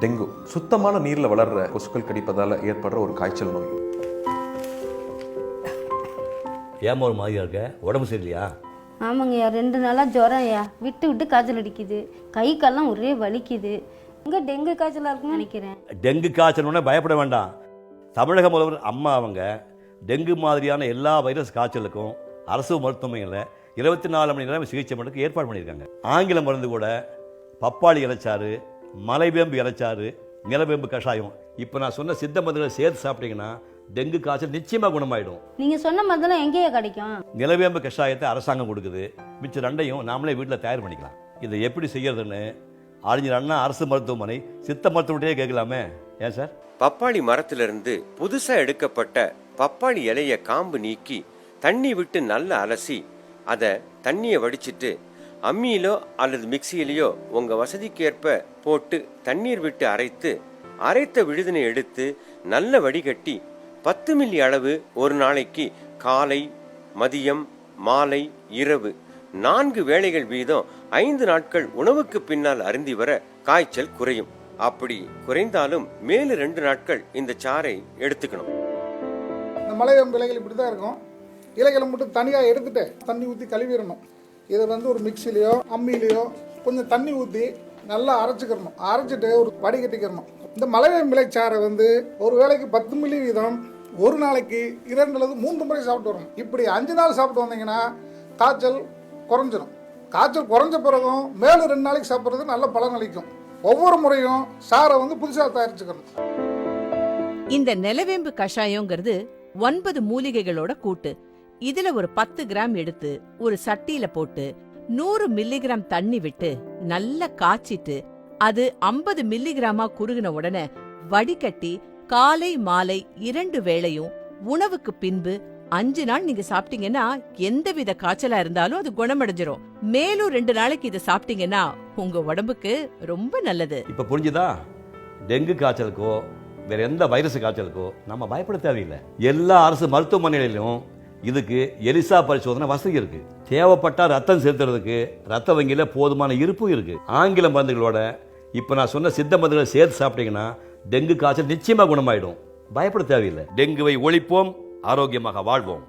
Dengue. சுத்தமான நீரில் வளர்ற கொசுக்கள் கடிப்பதால் ஏற்படுற ஒரு காய்ச்சல் நோய். ஏமா ஒரு மாதிரியா இருக்க? உடம்பு சரியில்லையா? ஆமாங்கய்யா ரெண்டு நாளாக ஜுரம் ஐயா. விட்டு விட்டு காய்ச்சல் அடிக்குது. கை கால்லாம் ஒரே வலிக்குது. இங்கே டெங்கு காய்ச்சலாக இருக்குன்னு நினைக்கிறேன். டெங்கு காய்ச்சல்னு பயப்பட வேண்டாம். தமிழக முதல்வர் அம்மா அவங்க டெங்கு மாதிரியான எல்லா வைரஸ் காய்ச்சலுக்கும் அரசு மருத்துவமனைகளில் இருபத்தி நாலு மணி நேரம் சிகிச்சை பண்ணுறதுக்கு ஏற்பாடு பண்ணியிருக்காங்க. ஆங்கில மருந்து கூட பப்பாளி இலைச்சாறு மலைவேம்பு இலைச்சாறு நிலவேம்பு கஷாயம். இப்போ நான் சொன்ன சித்த மருந்துகளை சேர்த்து சாப்பிட்டீங்கன்னா டெங்கு காய்ச்சல் நிச்சயமாக குணமாயிடும். நீங்கள் சொன்ன மாதிரிலாம் எங்கேயா கிடைக்கும்? நிலவேம்பு கஷாயத்தை அரசாங்கம் கொடுக்குது. மிச்சம் ரெண்டையும் நாமளே வீட்டில் தயார் பண்ணிக்கலாம். இதை எப்படி செய்யறதுன்னு அறிஞர் அண்ணா அரசு மருத்துவமனை சித்த மருத்துவமனையே கேட்கலாமே. ஏன் சார்? பப்பாளி மரத்திலிருந்து புதுசா எடுக்கப்பட்ட பப்பாளி இலைய காம்பு நீக்கி தண்ணி விட்டு நல்லா அலசி அதை தண்ணியை வடிச்சிட்டு அம்மியிலோ அல்லது மிக்சியிலையோ உங்க வசதிக்கேற்ப போட்டு தண்ணீர் விட்டு அரைத்து அரைத்த விழுதினை எடுத்து நல்ல வடிகட்டி பத்து மில்லி அளவு ஒரு நாளைக்கு காலை மதியம் மாலை இரவு நான்கு வேளைகள் வீதம் ஐந்து நாட்கள் உணவுக்கு பின்னால் அருந்தி வர காய்ச்சல் குறையும். அப்படி குறைந்தாலும் மேலும் ரெண்டு நாட்கள் இந்த சாறை எடுத்துக்கணும். இந்த மலைவேம்பு இலைகள் இப்படி தான் இருக்கும். இலைகளை மட்டும் தனியாக எடுத்துட்டு தண்ணி ஊற்றி கழுவிடணும். இதை வந்து ஒரு மிக்சிலையோ அம்மிலேயோ கொஞ்சம் தண்ணி ஊற்றி நல்லா அரைச்சிக்கிறணும். அரைச்சிட்டு ஒரு வடிகட்டிக்கிறணும் இந்த மலைவேம்பு இலைச்சாறை வந்து ஒரு வேளைக்கு பத்து மில்லி வீதம் ஒரு நாளைக்கு இரண்டு அல்லது மூன்று முறை சாப்பிட்டு வரணும். இப்படி அஞ்சு நாள் சாப்பிட்டு வந்தீங்கன்னா காய்ச்சல் குறைஞ்சிரும். காய்ச்சல் குறைஞ்ச பிறகும் மேலும் ரெண்டு நாளைக்கு சாப்பிட்றது நல்ல பலன் அளிக்கும். ஒவ்வொரு முறையும் சாரை வந்து புதுசாக தயாரிச்சுக்கணும். இந்த நிலவேம்பு கஷாயங்கிறது ஒன்பது மூலிகைகளோட கூட்டு. இதுல ஒரு பத்து கிராம் எடுத்து ஒரு சட்டியில போட்டு நூறு மில்லிகிராம் தண்ணி விட்டு நல்லா காய்ச்சிட்டு அது ஐம்பது மில்லிகிராமா குறுகின உடனே வடிகட்டி காலை மாலை இரண்டு வேளையும் உணவுக்கு பின்பு அஞ்சு நாள் நீங்க சாப்பிட்டீங்கன்னா எந்தவித காய்ச்சலா இருந்தாலும் அது குணமடைஞ்சிரும். மேலும் ரெண்டு நாளைக்கு இதை சாப்பிட்டீங்கன்னா உங்க உடம்புக்கு ரொம்ப நல்லது. இப்போ புரிஞ்சுதா? டெங்கு காய்ச்சலுக்கோ வேற எந்த வைரஸ் காய்ச்சலுக்கோ நம்ம பயப்பட தேவையில்லை. எல்லா அரசு மருத்துவமனைகளிலும் இதுக்கு எலிசா பரிசோதனை வசதி இருக்கு. தேவைப்பட்டா ரத்தம் செலுத்துறதுக்கு ரத்த வங்கியில் போதுமான இருப்பும் இருக்கு. ஆங்கில மருந்துகளோட இப்போ நான் சொன்ன சித்த மருந்துகளை சேர்த்து சாப்பிட்டீங்கன்னா டெங்கு காய்ச்சல் நிச்சயமாக குணமாயிடும். பயப்பட தேவையில்லை. டெங்குவை ஒழிப்போம் ஆரோக்கியமாக வாழ்வோம்.